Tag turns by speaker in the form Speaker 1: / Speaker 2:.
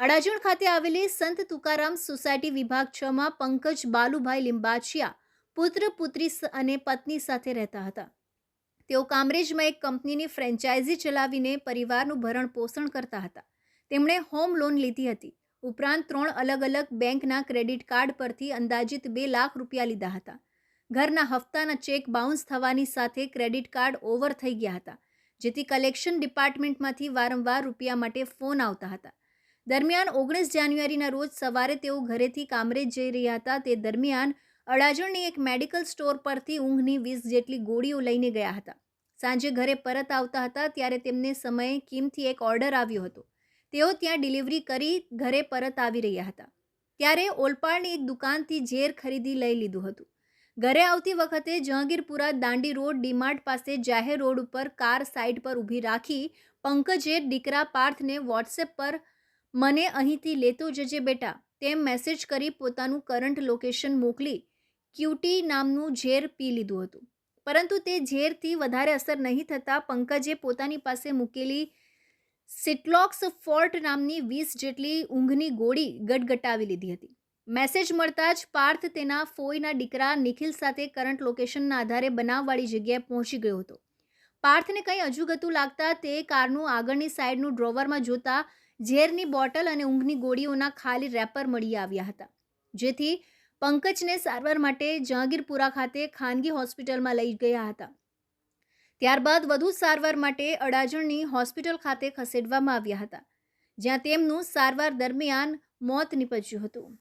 Speaker 1: અડાજણ ખાતે આવેલી સંત તુકારામ સોસાયટી વિભાગ છ માં પંકજ બાલુભાઈ લિંબાચિયા પુત્ર, પુત્રી અને પત્ની સાથે રહેતા હતા. તેઓ કામરેજમાં એક કંપનીની ફ્રેન્ચાઇઝી ચલાવીને પરિવારનું ભરણ પોષણ કરતા હતા. તેમણે હોમ લોન લીધી હતી. ઉપરાંત ત્રણ અલગ અલગ બેંકના ક્રેડિટ કાર્ડ પરથી અંદાજિત બે લાખ રૂપિયા લીધા હતા. ઘરના હપ્તાના ચેક બાઉન્સ થવાની સાથે ક્રેડિટ કાર્ડ ઓવર થઈ ગયા હતા, જેથી કલેક્શન ડિપાર્ટમેન્ટમાંથી વારંવાર રૂપિયા માટે ફોન આવતા હતા. દરમિયાન ઓગણીસ જાન્યુઆરીના રોજ સવારે તેઓ ઘરેથી કામરેજ જઈ રહ્યા હતા. તે દરમિયાન અડાજણની એક મેડિકલ સ્ટોર પરથી ઊંઘની વીસ જેટલી ગોળીઓ લઈને ગયા હતા. સાંજે ઘરે પરત આવતા હતા ત્યારે તેમને સમયે કિમથી એક ઓર્ડર આવ્યો હતો. તેઓ ત્યાં ડિલિવરી કરી ઘરે પરત આવી રહ્યા હતા. ત્યારે ઓલપાડની એક દુકાનથી ઝેર ખરીદી લઈ લીધું હતું. ઘરે આવતી વખતે જહાંગીરપુરા દાંડી રોડ ડીમાર્ટ પાસે જાહેર રોડ ઉપર કાર સાઇડ પર ઊભી રાખી પંકજે દીકરા પાર્થને વોટ્સએપ પર મને અહીંથી લેતો જજે બેટા, તેમ મેસેજ કરી પોતાનું કરંટ લોકેશન મોકલી ક્યુટી નામનું ઝેર પી લીધું હતું. પરંતુ તે ઝેરથી વધારે અસર નહીં થતાં પંકજે પોતાની પાસે મૂકેલી સિટલોક્સ ફોર્ટ નામની વીસ જેટલી ઊંઘની ગોળી ગટગટાવી લીધી હતી. મેસેજ મળતા જ પાર્થ તેના ફોઈના દીકરા નિખિલ સાથે કરંટ લોકેશનના આધારે બનાવવાળી જગ્યાએ પહોંચી ગયો હતો. પાર્થને કંઈ અજુગતું લાગતા તે કારનું આગળની સાઈડનું ડ્રોવરમાં જોતા ઝેરની બોટલ અને ઊંઘની ગોળીઓના ખાલી રેપર મળી આવ્યા હતા, જેથી પંકજને સારવાર માટે જહાંગીરપુરા ખાતે ખાનગી હોસ્પિટલમાં લઈ ગયા હતા. ત્યારબાદ વધુ સારવાર માટે અડાજણની હોસ્પિટલ ખાતે ખસેડવામાં આવ્યા હતા, જ્યાં તેમનું સારવાર દરમિયાન મોત નીપજ્યું હતું.